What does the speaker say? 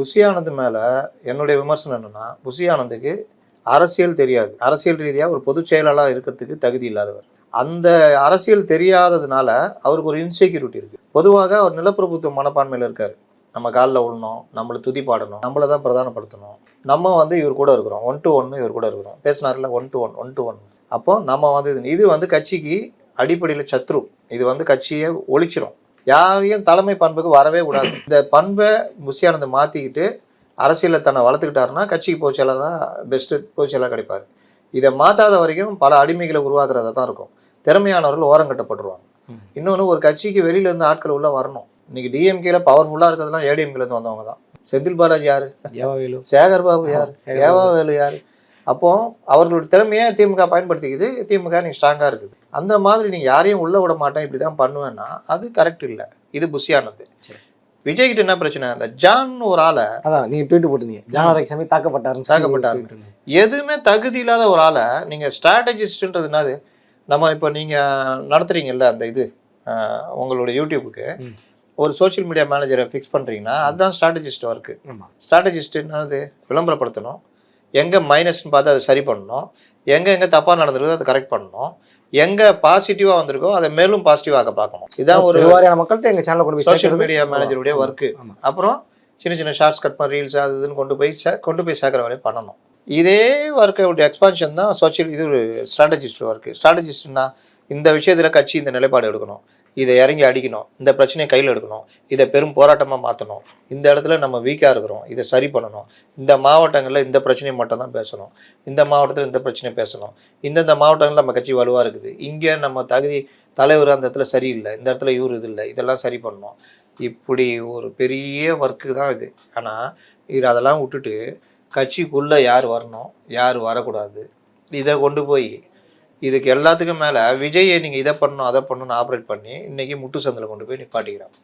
Bussy Anand மேலே என்னுடைய விமர்சனம் என்னென்னா புஷி ஆனந்துக்கு அரசியல் தெரியாது. அரசியல் ரீதியாக ஒரு பொதுச் செயலாளர் இருக்கிறதுக்கு தகுதி இல்லாதவர். அந்த அரசியல் தெரியாததுனால அவருக்கு ஒரு இன்செக்யூரிட்டி இருக்குது பொதுவாக அவர் நிலப்பிரபுத்துவ மனப்பான்மையில் இருக்கார். நம்ம காலில் விழணும் நம்மளை துதி பாடணும் நம்மளை தான் பிரதானப்படுத்தணும். நம்ம வந்து இவர் கூட இருக்கிறோம். ஒன் டு ஒன்று இவர் கூட இருக்கிறோம். பேசினார்ல one two one one two one அப்போ நம்ம வந்து இது- இது வந்து கட்சிக்கு அடிப்படையில் சத்ரு. இது வந்து கட்சியை ஒழிச்சிரும். யாரையும் தலைமை பண்புக்கு வரவே கூடாது. இந்த பண்பை புஷியானந்தை மாற்றிக்கிட்டு அரசியலில் தன்னை வளர்த்துக்கிட்டாருன்னா கட்சிக்கு பொதுச்செயலாளராக பெஸ்ட்டு பொதுச்செயலாளர் கிடைப்பார். இதை மாற்றாத வரைக்கும் பல அடிமைகளை உருவாக்குறதா தான் இருக்கும். திறமையானவர்கள் ஓரம் கட்டப்பட்டுருவாங்க. இன்னொன்று ஒரு கட்சிக்கு வெளியில இருந்து ஆட்கள் உள்ள வரணும். இன்னைக்கு டிஎம்கேல பவர்ஃபுல்லாக இருக்கிறதுலாம் ஏடிஎம்கேல இருந்து வந்தவங்க தான். செந்தில் பாலாஜி யாரு? சேகர் பாபு யார்? சேகர் ஏவா வேலு யார்? அப்போ அவர்களோட திறமையை திமுக பயன்படுத்திக்குது. திமுக நீங்க ஸ்ட்ராங்காக இருக்குது. அந்த மாதிரி நீங்க யாரையும் உள்ள விட மாட்டேன் இப்படி தான் பண்ணுவேன்னா அது கரெக்ட் இல்லை. இது புஷியானது. விஜய்கிட்ட என்ன பிரச்சனை? இந்த ஜான் ஒரு ஆளை அதான் நீங்க ட்வீட் போட்டிருந்தீங்க. தாக்கப்பட்டாருன்னு சொல்லி தாக்கப்பட்டாரு. இருந்தது. எதுவுமே தகுதி இல்லாத ஒரு ஆளை நீங்க ஸ்ட்ராட்டஜிஸ்ட்ன்றது என்னது? நம்ம இப்போ நீங்க நடத்துறீங்கல்ல அந்த இது உங்களுடைய யூடியூபுக்கு. ஒரு சோஷியல் மீடியா மேனேஜரை ஃபிக்ஸ் பண்றீங்கன்னா அதுதான் ஸ்ட்ராட்டஜிஸ்ட் ஒர்க்கு ஸ்ட்ராட்டஜிஸ்ட் என்னது? விளம்பரப்படுத்தணும். எங்கே மைனஸ்னு பார்த்து அதை சரி பண்ணணும் எங்கே எங்கே தப்பாக நடந்திருக்கோ அதை கரெக்ட் பண்ணணும் எங்கே பாசிட்டிவாக வந்திருக்கோ அதை மேலும் பாசிட்டிவாக பார்க்கணும் இதான் ஒரு மக்கள்கிட்ட எங்க சேனல்ல கொண்டு போய் சோஷியல். மீடியா மேனேஜருடைய. ஒர்க்கு. அப்புறம் சின்ன சின்ன ஷார்ட்ஸ் கட் பண்ண ரீல்ஸ் அது இதுன்னு கொண்டு போய் சே- கொண்டு போய் சேர்க்குற வேலையை பண்ணணும் இதே ஒர்க்கோடைய எக்ஸ்பான்ஷன் தான் சோஷியல் இது ஒரு ஸ்ட்ராட்டஜிஸ்ட் ஒர்க்கு ஸ்ட்ராட்டஜிஸ்ட்னா இந்த விஷயத்தில் கட்சி இந்த நிலைப்பாடு எடுக்கணும் இதை இறங்கி அடிக்கணும். இந்த பிரச்சனையை கையில் எடுக்கணும். இதை பெரும் போராட்டமாக மாற்றணும் இந்த இடத்துல நம்ம வீக்காக இருக்கிறோம். இதை சரி பண்ணணும். இந்த மாவட்டங்களில் இந்த பிரச்சனையை மட்டும் தான் பேசணும். இந்த மாவட்டத்தில் இந்த பிரச்சனையை பேசணும். இந்தந்த மாவட்டங்களில் நம்ம கட்சி வலுவாக இருக்குது. இங்கே நம்ம தகுதி தலைவர் அந்த இடத்துல சரியில்லை. இந்த இடத்துல இவர் இது இல்லை. இதெல்லாம் சரி பண்ணணும். இப்படி ஒரு பெரிய ஒர்க்கு தான் இது. ஆனால் இது அதெல்லாம் விட்டுட்டு கட்சிக்குள்ளே யார் வரணும் யார் வரக்கூடாது இதை கொண்டு போய் இதுக்கு எல்லாத்துக்கும் மேலே விஜயை நீங்கள் இதை பண்ணணும் அதை பண்ணணும்னு ஆப்ரேட் பண்ணி இன்றைக்கி முட்டு சந்தில் கொண்டு போய் நிப்பாட்டிக்கிறான்.